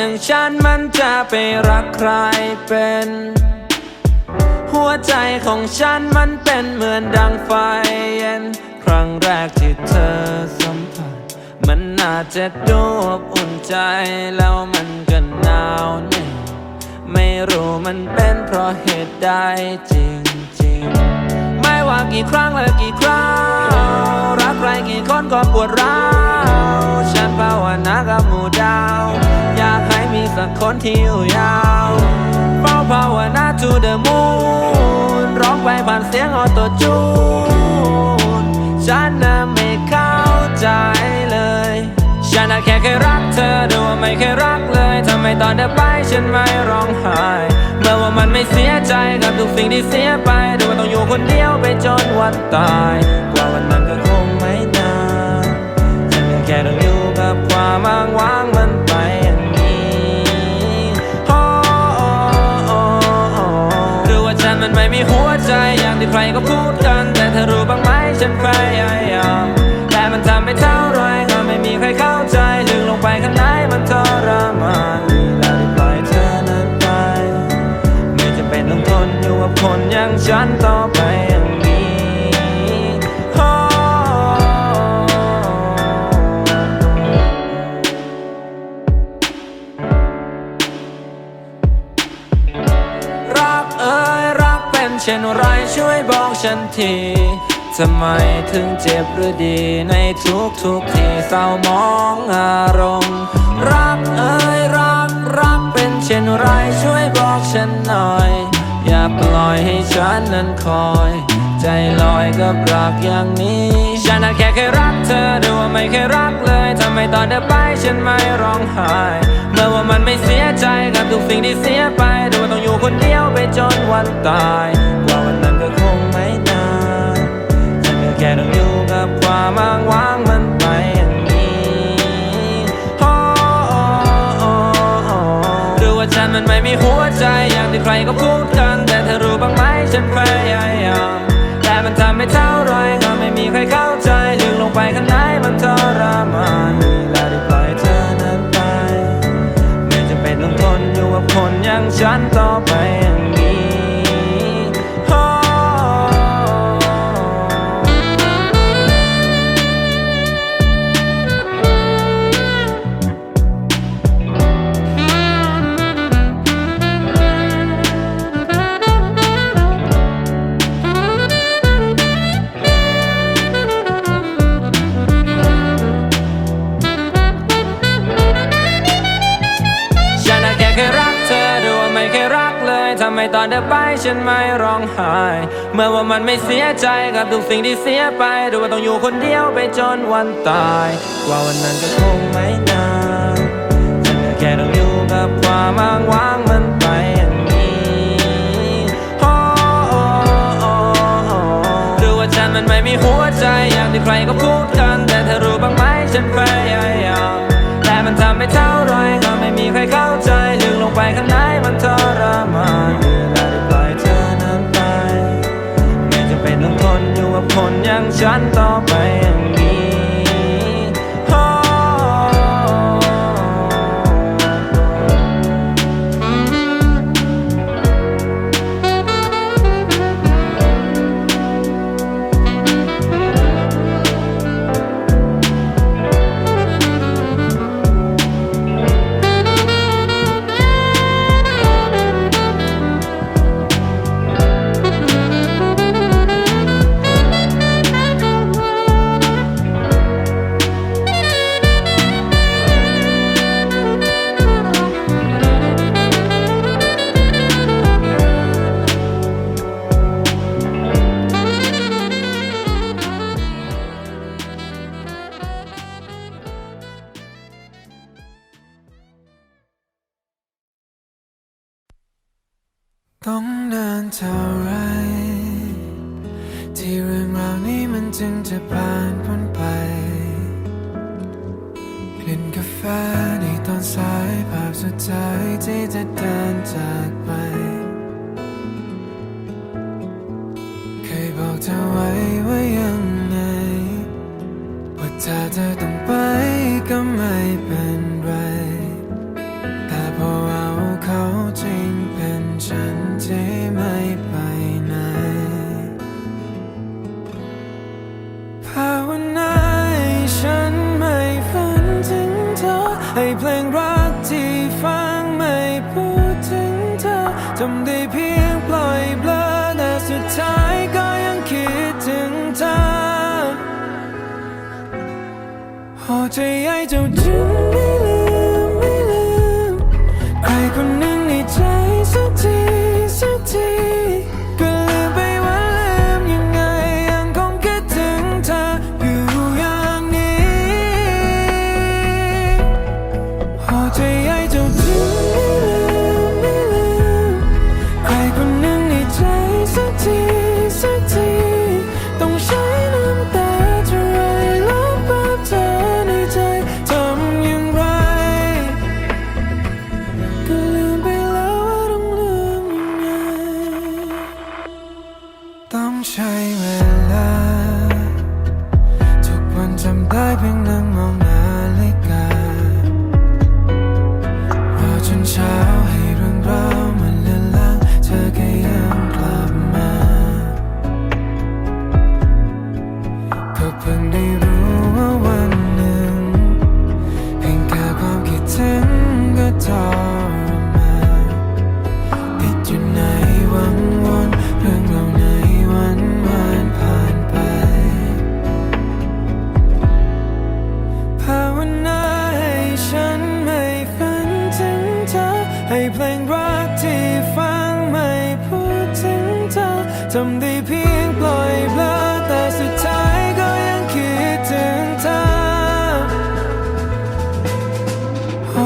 อย่างฉันมันจะไปรักใครเป็น หัวใจของฉันมันเป็นเหมือนดังไฟเย็น ครั้งแรกที่เธอสัมผัส มันน่าจะดูอบอุ่นใจแล้วมันก็หนาวเหนี่อยไม่รู้มันเป็นเพราะเหตุใดจริงๆ ไม่ว่ากี่ครั้งและกี่คราวรักใครกี่คนก็ปวดร้าว สักคนที่อยู่ยาวเฝ้าภาวนา to the moon ร้องไปผ่านเสียงออโตจูน ฉันน่ะไม่เข้าใจเลย ฉันน่ะแค่เคยรักเธอดูว่าไม่เคยรักเลยทำไมตอนเธอไปฉันไม่ร้องไห้เมื่อว่ามันไม่เสียใจกับทุกสิ่งที่เสียไปดูว่าต้องอยู่คนเดียวไปจนวันตาย รก็พูดกัน แต่เธอรู้บ้างไหมฉันพยายามแต่มันทำไม่เท่าไรก็ไม่มีใครเข้าใจลึกลงไปข้างในมันทรมานแล้วได้ปล่อยเธอนั้นไป ไม่จำเป็นต้องทนอยู่กับคนอย่างฉัน ช่นไรช่วยบอกฉันทีทำไมถึงเจ็บหรือดีในทุกทุกที่เศร้ามองอารมณ์ รักเอ้ยรักรักเป็นเช่นไรช่วยบอกฉันหน่อย อย่าปล่อยให้ฉันนั้นคอย ใจลอยกับรักอย่างนี้ ฉันน่ะแค่เคยรักเธอดูว่าไม่เคยรักเลยทำไมตอนเธอไปฉันไม่ร้องไห้เมื่อว่ามันไม่เสียใจกับทุกสิ่งที่เสียไปดูว่าต้องอยู่คนเดียวไปจนวันตาย ที่ใครก็พูดกัน แต่เธอรู้บ้างไหมฉันพยายามแต่มันทำไม่เท่าไรก็ไม่มีใครเข้าใจลึกลงไปข้างในมันทรมานแล้วได้ปล่อยเธอนั้นไปไม่จำเป็นต้องทนอยู่กับคนอย่างฉันต่อไป อนเธอไปฉันไม่ร้องไห้ เมื่อว่ามันไม่เสียใจกับทุกสิ่งที่เสียไปดูว่าต้องอยู่คนเดียวไปจนวันตาย กว่าวันนั้นก็คงไม่นานฉันก็แค่ต้องอยู่กับความอ้างว้างมันไปอย่างนี้โอ้โอ้โอ้หรือว่าฉันมันไม่มีหัวใจอย่างที่ใครก็พูดกัน แต่เธอรู้บ้างไหมฉันพยายามแต่มันทำไม่เท่าไรก็ไม่มีใครเข้าใจลึกลงไปข้างในมันทรม กับคนอย่างฉันต่อไปอย่างนี้ สุดท้ายที่จะเดินจากไป เพียงปล่อยเบลอแต่สุดท้ายก็ยังคิดถึงเธอหัวใจใหญ่เจ้าจึงไม่ลืมไม่ลืม ใครคนหนึ่งในใจสักที สักที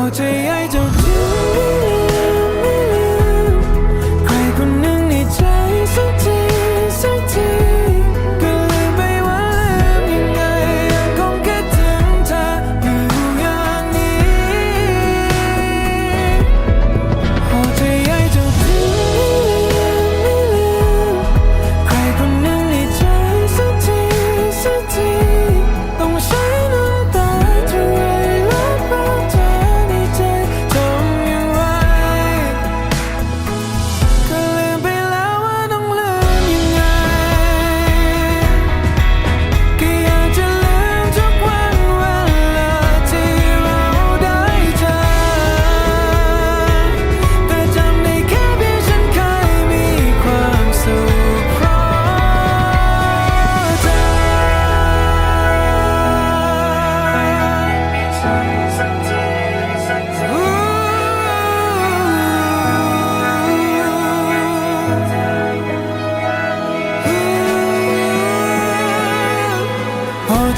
我最爱就只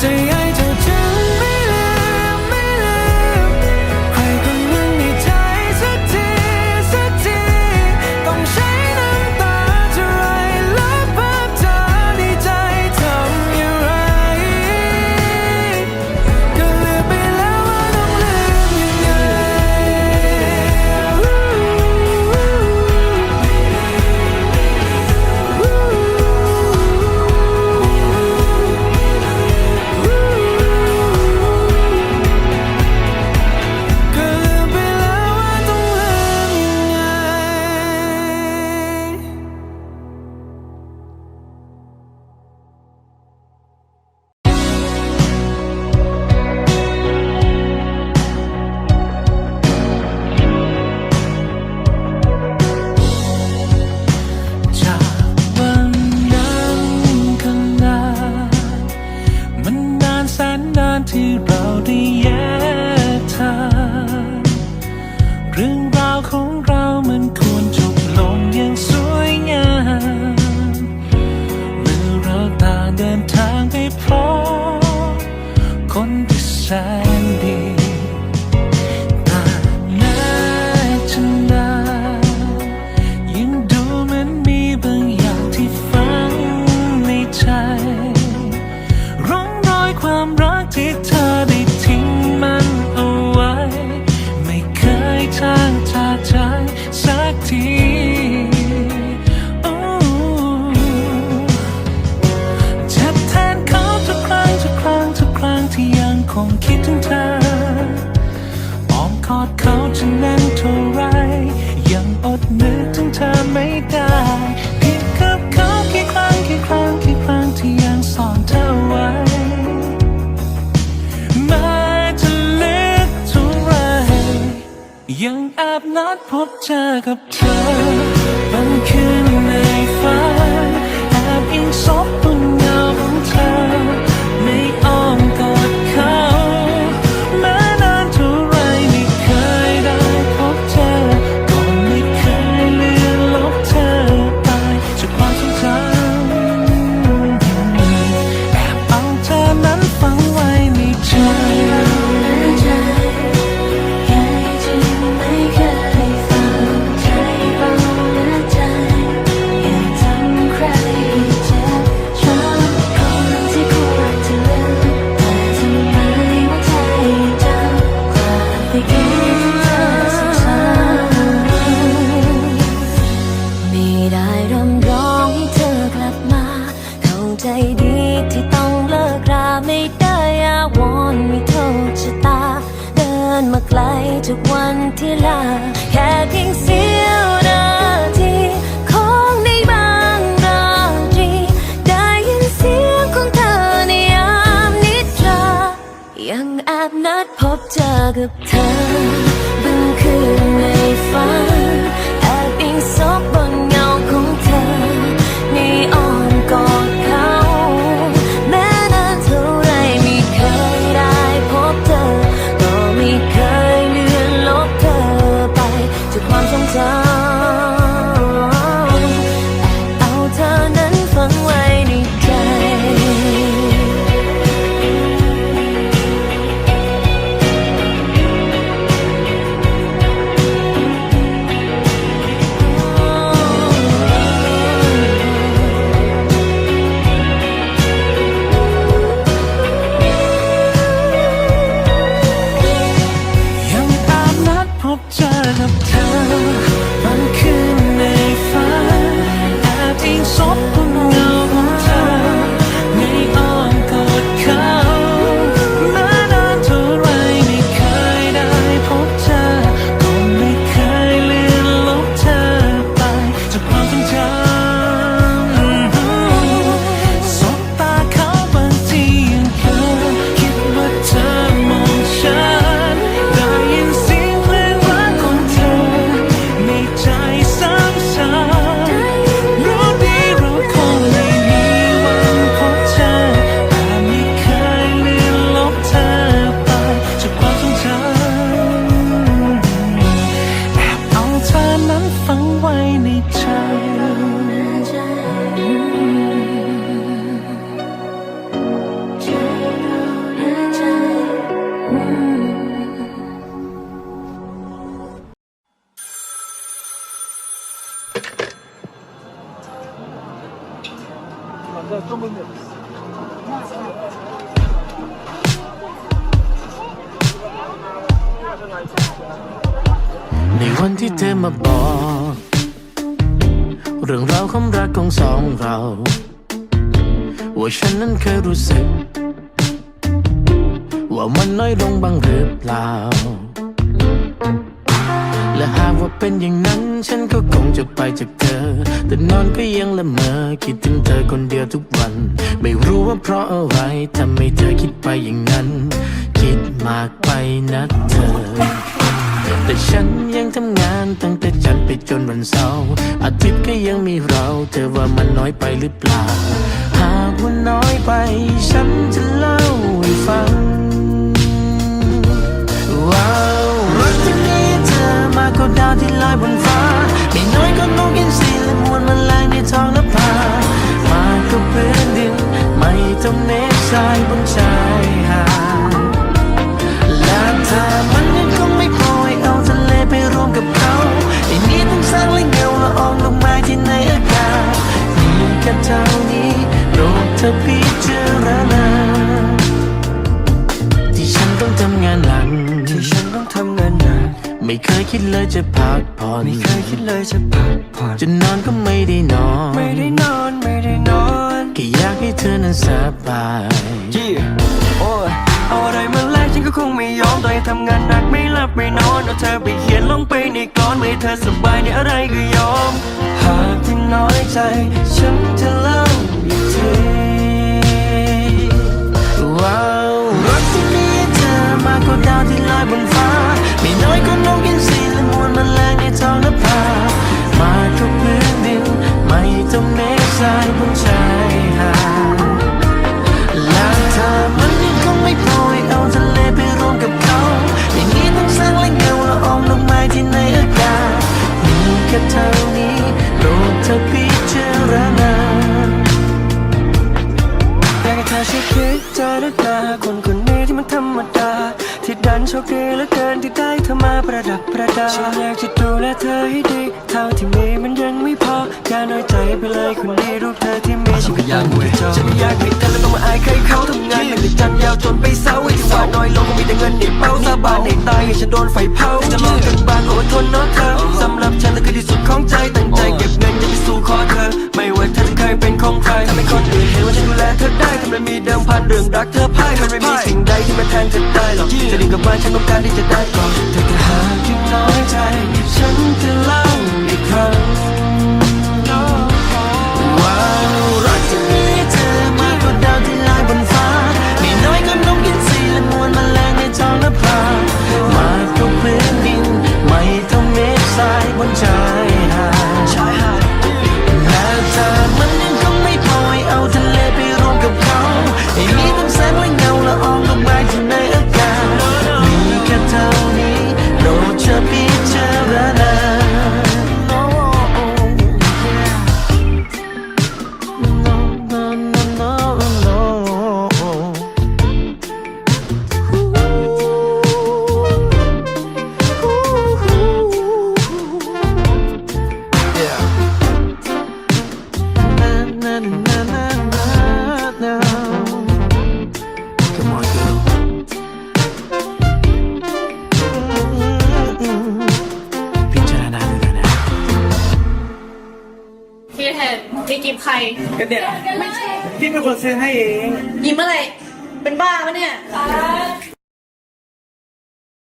stay You're proud of rowdy เจอกับเธอบางคืนในฝัน นัดพบเจอกับเธอบึงคืนในฝัน ไว่าฉันนั้นเคยรู้สึก ว่ามันน้อยลงบ้างหรือเปล่า และหากว่าเป็นอย่างนั้น ฉันก็คงจะไปจากเธอ แต่นอนก็ยังละเมอคิดถึงเธอคนเดียวทุกวัน ไม่รู้ว่าเพราะอะไรทำให้เธอคิดไปอย่างนั้น คิดมากไปนะเธอ แต่ฉันยังทำงานตั้งแต่จันทร์ไปจนวันเสาร์อาทิตย์ก็ยังมีเรา เธอว่ามันน้อยไปหรือเปล่าหาก ไปฉันจะ ไม่เคยคิดเลยจะพักผ่อนไม่เคยคิดเลยจะพักผ่อนจะนอนก็ไม่ได้นอน ไม่ได้นอน ไม่ได้นอนแค่อยากให้เธอนั้นสบายยี่โอ้ยเอาอะไรมาแลกฉันก็คงไม่ยอมต่อยทำงานหนักไม่หลับไม่นอนเอาเธอไปเขียนลงไปในกลอนไม่ให้เธอสบายในอะไรก็ยอม หากที่น้อยใจ ฉันจะเล่าอีกทีว้าวรักที่มีเธอมากกว่าดาวที่ลอยบนฟ้า ไม่น้อย พออย่าน้อยใจไปเลยคนนี้รูปเธอที่มีฉันก็ยังไม่จบฉันไม่อยากให้เธอแล้วต้องมาอายใครเขาทำงานหนักแต่จันยาวจนไปเศร้าไอ้ที่ว่าน้อยลงก็มีแต่เงินในเป้าสาบานในตายให้ฉันโดนไฟเผาจะลองกันบ้างก็อดทนเนาะเธอสำหรับฉันนั่นคือที่สุดของใจตั้งใจเก็บเงินจะไปสู่ขอเธอ ไม่ว่าเธอจะเคยเป็นของใครทำให้คนอื่นเห็นว่าฉันดูแลเธอได้ทำไมมีเดิมพันเรื่องรักเธอพ่ายมันไม่มีสิ่งใดที่มาแทนเธอได้หรอกจะดิ่งกับมันฉันต้องการที่จะได้ก่อนแต่ถ้าหากยังน้อยใจฉันจะเล่าอีกครั้ง ปะเนี่ย